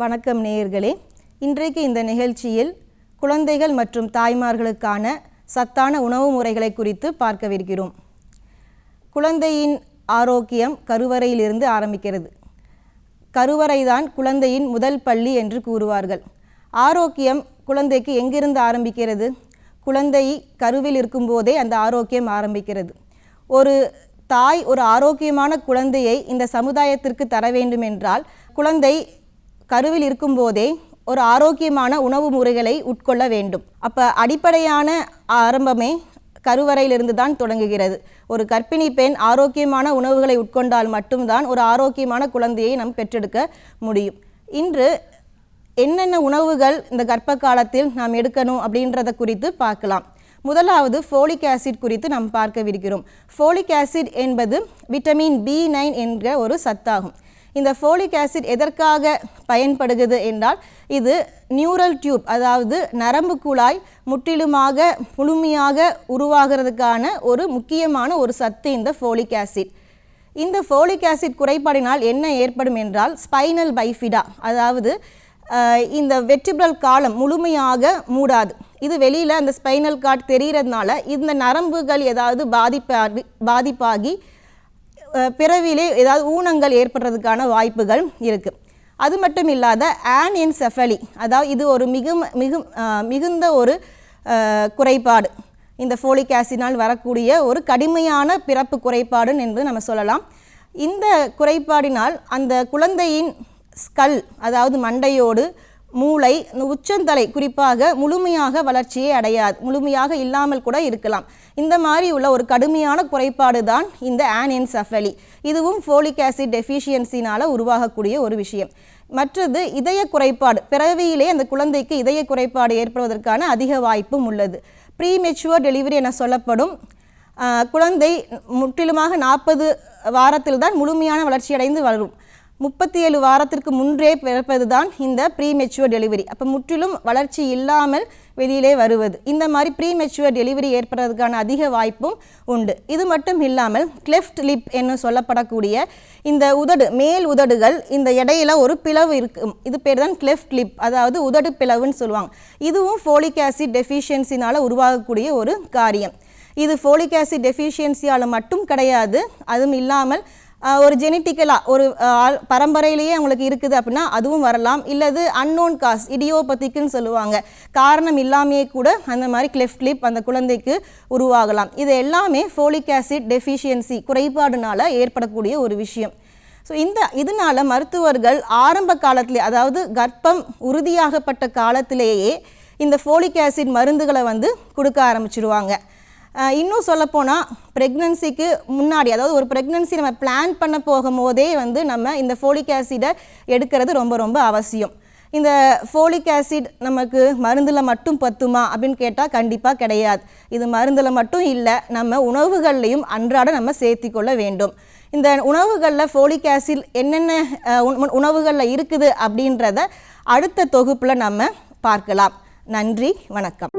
வணக்கம் நேயர்களே. இன்றைக்கு இந்த நிகழ்ச்சியில் குழந்தைகள் மற்றும் தாய்மார்களுக்கான சத்தான உணவு முறைகளை குறித்து பார்க்கவிருக்கிறோம். குழந்தையின் ஆரோக்கியம் கருவறையிலிருந்து ஆரம்பிக்கிறது. கருவறைதான் குழந்தையின் முதல் பள்ளி என்று கூறுவார்கள். ஆரோக்கியம் குழந்தைக்கு எங்கிருந்து ஆரம்பிக்கிறது? குழந்தை கருவில் இருக்கும்போதே அந்த ஆரோக்கியம் ஆரம்பிக்கிறது. ஒரு தாய் ஒரு ஆரோக்கியமான குழந்தையை இந்த சமுதாயத்திற்கு தர வேண்டும் என்றால் குழந்தை கருவில் இருக்கும்போதே ஒரு ஆரோக்கியமான உணவு முறைகளை உட்கொள்ள வேண்டும். அப்போ அடிப்படையான ஆரம்பமே கருவறையிலிருந்து தான் தொடங்குகிறது. ஒரு கர்ப்பிணி பெண் ஆரோக்கியமான உணவுகளை உட்கொண்டால் மட்டும்தான் ஒரு ஆரோக்கியமான குழந்தையை நாம் பெற்றெடுக்க முடியும். இன்று என்னென்ன உணவுகள் இந்த கர்ப்ப காலத்தில் நாம் எடுக்கணும் அப்படின்றத குறித்து பார்க்கலாம். முதலாவது ஃபோலிக் ஆசிட் குறித்து நாம் பார்க்கவிருக்கிறோம். ஃபோலிக் ஆசிட் என்பது விட்டமின் பி நைன் என்ற ஒரு சத்தாகும். இந்த ஃபோலிக் ஆசிட் எதற்காக பயன்படுகிறது என்றால் இது நியூரல் டியூப் அதாவது நரம்பு குழாய் முற்றிலுமாக முழுமையாக உருவாகிறதுக்கான ஒரு முக்கியமான ஒரு சத்து இந்த ஃபோலிக் ஆசிட் இந்த ஃபோலிக் ஆசிட் குறைபாடினால் என்ன ஏற்படும் என்றால் ஸ்பைனல் பைஃபிடா அதாவது இந்த வெற்றிபிரல் காலம் முழுமையாக மூடாது. இது வெளியில் அந்த ஸ்பைனல் கார்டு தெரிகிறதுனால இந்த நரம்புகள் ஏதாவது பாதிப்பாகி பாதிப்பாகி பிறவிலே ஏதாவது ஊனங்கள் ஏற்படுறதுக்கான வாய்ப்புகள் இருக்குது அது மட்டும் இல்லாத ஆன் செஃபலி அதாவது இது ஒரு மிகு மிகு மிகுந்த ஒரு குறைபாடு. இந்த ஃபோலிக் ஆசினால் வரக்கூடிய ஒரு கடுமையான பிறப்பு குறைபாடு என்று நம்ம சொல்லலாம். இந்த குறைபாடினால் அந்த குழந்தையின் ஸ்கல் அதாவது மண்டையோடு மூளை உச்சந்தலை குறிப்பாக முழுமையாக வளர்ச்சியை அடையாது. முழுமையாக இல்லாமல் கூட இருக்கலாம். இந்த மாதிரி உள்ள ஒரு கடுமையான குறைபாடு தான் இந்த ஆன்என்செஃபலி இதுவும் ஃபோலிக் ஆசிட் டெஃபிஷியன்சினால் உருவாகக்கூடிய ஒரு விஷயம். மற்றது இதய குறைபாடு. பிறவியிலே அந்த குழந்தைக்கு இதய குறைபாடு ஏற்படுவதற்கான அதிக வாய்ப்பும் உள்ளது. ப்ரீ மெச்சுவர் டெலிவரி என சொல்லப்படும் குழந்தை முற்றிலுமாக நாற்பது வாரத்தில் தான் முழுமையான வளர்ச்சியடைந்து வளரும் முப்பத்தி ஏழு வாரத்திற்கு முன்றே பிறப்பது தான் இந்த ப்ரீ மெச்சுவர் டெலிவரி அப்போ முற்றிலும் வளர்ச்சி இல்லாமல் வெளியிலே வருவது. இந்த மாதிரி ப்ரீ மெச்சுவர் டெலிவரி ஏற்படுறதுக்கான அதிக வாய்ப்பும் உண்டு. இது மட்டும் இல்லாமல் கிளெஃப்ட் லிப் என்று சொல்லப்படக்கூடிய இந்த உதடு மேல் உதடுகள் இந்த இடையில ஒரு பிளவு இருக்கும். இது பேர் தான் கிளெஃப்ட் லிப் அதாவது உதடு பிளவுன்னு சொல்லுவாங்க. இதுவும் ஃபோலிக் ஆசிட் டெஃபிஷியன்சினால் உருவாகக்கூடிய ஒரு காரியம். இது ஃபோலிக் ஆசிட் டெஃபிஷியன்சியால் மட்டும் கிடையாது. அதுவும் இல்லாமல் ஒரு ஜெனட்டிக்கலாக ஒரு ஆள் பரம்பரையிலேயே அவங்களுக்கு இருக்குது அப்படின்னா அதுவும் வரலாம். இல்லது அன்னோன் காஸ் இடியோபதிக்குன்னு சொல்லுவாங்க. காரணம் இல்லாமையே கூட அந்த மாதிரி கிளெஃப்ட் லிப் அந்த குழந்தைக்கு உருவாகலாம். இது எல்லாமே ஃபோலிக் ஆசிட் டெஃபிஷியன்சி குறைபாடுனால ஏற்படக்கூடிய ஒரு விஷயம். ஸோ இந்த இதனால மருத்துவர்கள் ஆரம்ப காலத்திலே அதாவது கர்ப்பம் உறுதியாகப்பட்ட காலத்திலேயே இந்த ஃபோலிக் ஆசிட் மருந்துகளை வந்து கொடுக்க ஆரம்பிச்சிடுவாங்க இன்னும் சொல்லப்போனால் ப்ரெக்னன்சிக்கு முன்னாடி அதாவது ஒரு ப்ரெக்னன்சி நம்ம பிளான் பண்ண போகும்போதே வந்து நம்ம இந்த ஃபோலிக் ஆசிடை எடுக்கிறது ரொம்ப ரொம்ப அவசியம். இந்த ஃபோலிக் ஆசிட் நமக்கு மருந்தில் மட்டும் பத்துமா அப்படின்னு கேட்டால் கண்டிப்பாக கிடையாது. இது மருந்தில் மட்டும் இல்லை நம்ம உணவுகள்லையும் அன்றாட நம்ம சேர்த்திக்கொள்ள வேண்டும். இந்த உணவுகளில் ஃபோலிக் ஆசிட் என்னென்ன உணவுகளில் இருக்குது அப்படின்றத அடுத்த தொகுப்பில் நம்ம பார்க்கலாம். நன்றி வணக்கம்.